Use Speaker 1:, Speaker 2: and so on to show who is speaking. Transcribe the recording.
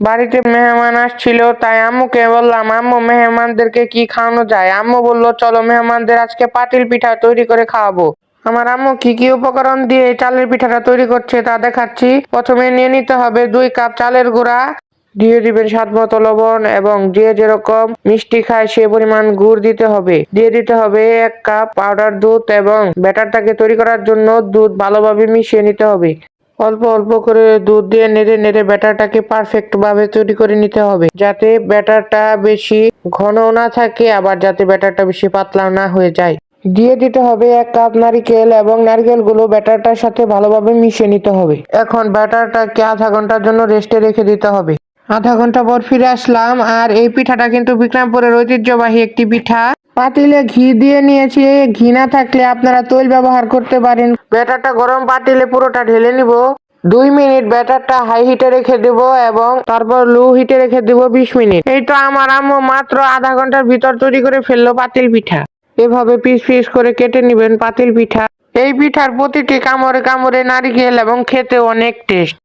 Speaker 1: বাড়িতে মেহমান আসছিল, তাই আম্মুকে বললাম, আম্মু, মেহমানদেরকে কি খাওয়ানো যায়? আম্মু বলল, চলো মেহমানদের আজকে পাতিল পিঠা তৈরি করে খাওয়াবো। আমার আম্মু কি কি উপকরণ দিয়ে চালের পিঠাটা তৈরি করছে তা দেখাচ্ছি। প্রথমে নিয়ে নিতে হবে দুই কাপ চালের গুঁড়া। দিয়ে দিবেন স্বাদ মতো লবণ এবং যে যেরকম মিষ্টি খায় সে পরিমাণ গুড় দিতে হবে। দিয়ে দিতে হবে এক কাপ পাউডার দুধ এবং ব্যাটারটাকে তৈরি করার জন্য দুধ ভালোভাবে মিশিয়ে নিতে হবে। অল্প অল্প করে দুধ দিয়ে নেড়ে নেড়ে ব্যাটারটাকে পারফেক্ট ভাবে তৈরি করে নিতে হবে। যাতে ব্যাটারটা বেশি ঘন না থাকে, আবার যাতে ব্যাটারটা বেশি পাতলা না হয়ে যায়। দিয়ে দিতে হবে এক কাপ নারকেল এবং নারকেলগুলো ব্যাটারটার সাথে ভালোভাবে মিশিয়ে নিতে হবে। এখন ব্যাটারটাকে আধা ঘণ্টার জন্য রেস্টে রেখে দিতে হবে। আধা ঘণ্টা পর ফিরে আসলাম, আর এই পিঠাটা কিন্তু বিক্রমপুরের ঐতিহ্যবাহী একটি পিঠা। পাতিলে ঘি দিয়ে নিয়েছি ঘি না থাকলে আপনারা তৈল ব্যবহার করতে পারেন। ব্যাটারটা গরম পাতিলে পুরোটা ঢেলে নিব। দুই মিনিট ব্যাটারটা হাই হিটে রেখে দেব এবং তারপর লো হিটে রেখে দেব বিশ মিনিট। এই তো আমার আম্মু মাত্র আধা ঘণ্টার ভিতর তৈরি করে ফেলল পাতিল পিঠা। এভাবে পিস পিস করে কেটে নেবেন পাতিল পিঠা। এই পিঠার প্রতিটি কামড়ে কামড়ে নারিকেল এবং খেতে অনেক টেস্ট।